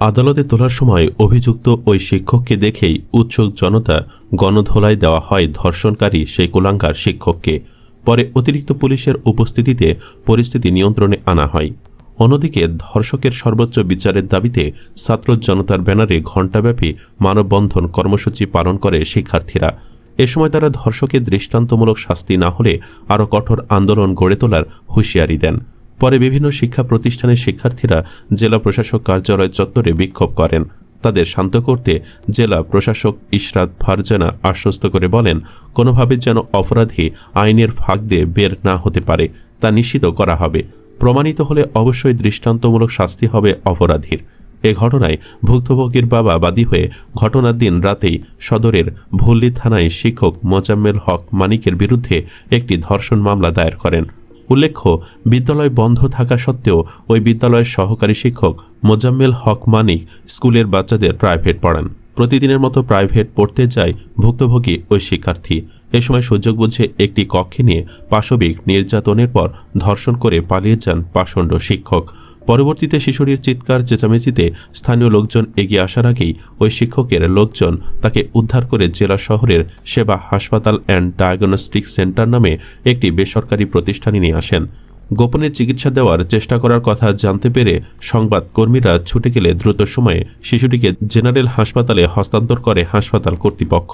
আদালতে তোলার সময় অভিযুক্ত ওই শিক্ষককে দেখেই উৎসুক জনতা গণধোলাই দেওয়া হয় ধর্ষণকারী সেই কুলাঙ্কার শিক্ষককে। পরে অতিরিক্ত পুলিশের উপস্থিতিতে পরিস্থিতি নিয়ন্ত্রণে আনা হয়। অন্যদিকে ধর্ষকের সর্বোচ্চ বিচারের দাবিতে ছাত্র জনতার ব্যানারে ঘণ্টাব্যাপী মানববন্ধন কর্মসূচি পালন করে শিক্ষার্থীরা। এ সময় তারা ধর্ষকের দৃষ্টান্তমূলক শাস্তি না হলে আরও কঠোর আন্দোলন গড়ে তোলার হুঁশিয়ারি দেন। পরে বিভিন্ন শিক্ষা প্রতিষ্ঠানের শিক্ষার্থীরা জেলা প্রশাসক কার্যালয় চত্বরে বিক্ষোভ করেন। তাদের শান্ত করতে জেলা প্রশাসক ইশরাত ফারজানা আশ্বস্ত করে বলেন, কোনোভাবে যেন অপরাধী আইনের ফাঁক দিয়ে বের না হতে পারে, তা নিশ্চিত করা হবে। প্রমাণিত হলে অবশ্যই দৃষ্টান্তমূলক শাস্তি হবে অপরাধীর। এ ঘটনায় ভুক্তভোগীর বাবা বাদী হয়ে ঘটনার দিন রাতেই সদরের ভুল্লি থানায় শিক্ষক মোজাম্মেল হক মানিকের বিরুদ্ধে একটি ধর্ষণ মামলা দায়ের করেন। উল্লেখ্য, বিদ্যালয় বন্ধ থাকা সত্ত্বেও ওই বিদ্যালয়ের সহকারী শিক্ষক মোজাম্মেল হক মানিক স্কুলের বাচ্চাদের প্রাইভেট পড়ান। প্রতিদিনের মতো প্রাইভেট পড়তে যায় ভুক্তভোগী ওই শিক্ষার্থী। এ সময় সুযোগ বুঝে একটি কক্ষে নিয়ে পাশবিক নির্যাতনের পর ধর্ষণ করে পালিয়ে যান পাষণ্ড শিক্ষক। পরবর্তীতে শিশুটির চিৎকার, চেঁচামেচিতে স্থানীয় লোকজন এগিয়ে আসার আগেই ওই শিক্ষকের লোকজন তাকে উদ্ধার করে জেলা শহরের সেবা হাসপাতাল অ্যান্ড ডায়াগনস্টিক সেন্টার নামে একটি বেসরকারি প্রতিষ্ঠানে নিয়ে আসেন। গোপনে চিকিৎসা দেওয়ার চেষ্টা করার কথা জানতে পেরে সংবাদ কর্মীরা ছুটে গেলে দ্রুত সময়ে শিশুটিকে জেনারেল হাসপাতালে হস্তান্তর করে হাসপাতাল কর্তৃপক্ষ।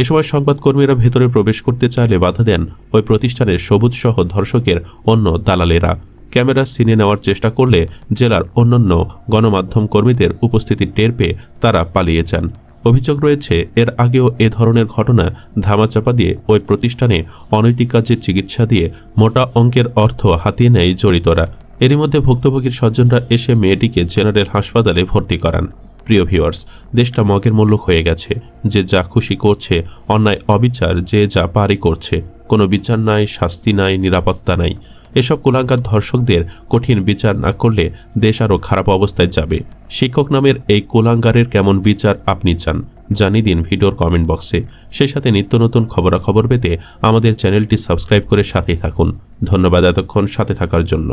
এ সময় সংবাদকর্মীরা ভেতরে প্রবেশ করতে চাইলে বাধা দেন ওই প্রতিষ্ঠানের সবুজ সহ ধর্ষকের অন্য দালালেরা। ক্যামেরা সিনে নেওয়ার চেষ্টা করলে জেলার অন্যান্য গণমাধ্যম কর্মীদের উপস্থিতি টের পেয়ে তারা পালিয়ে যান। অভিযোগ রয়েছে, এর আগেও এ ধরনের ঘটনা ধামাচাপা দিয়ে ওই প্রতিষ্ঠানে অনৈতিক কাজে চিকিৎসা দিয়ে মোটা অঙ্কের অর্থ হাতিয়ে নেয় জড়িতরা। এরই মধ্যে ভুক্তভোগীর স্বজনরা এসে মেয়েটিকে জেনারেল হাসপাতালে ভর্তি করান। প্রিয় ভিউয়ার্স, দেশটা মগের মূল্য হয়ে গেছে। যে যা খুশি করছে, অন্যায় অবিচার যে যা পারি করছে। কোনো বিচার নাই, শাস্তি নাই, নিরাপত্তা নাই। এসব কুলাঙ্গার ধর্ষকদের কঠিন বিচার না করলে দেশ আরও খারাপ অবস্থায় যাবে। শিক্ষক নামের এই কুলাঙ্গারের কেমন বিচার আপনি চান? জানিয়ে দিন ভিডিওর কমেন্ট বক্সে। সেই সাথে নিত্য নতুন খবরাখবর পেতে আমাদের চ্যানেলটি সাবস্ক্রাইব করে সাথেই থাকুন। ধন্যবাদ এতক্ষণ সাথে থাকার জন্য।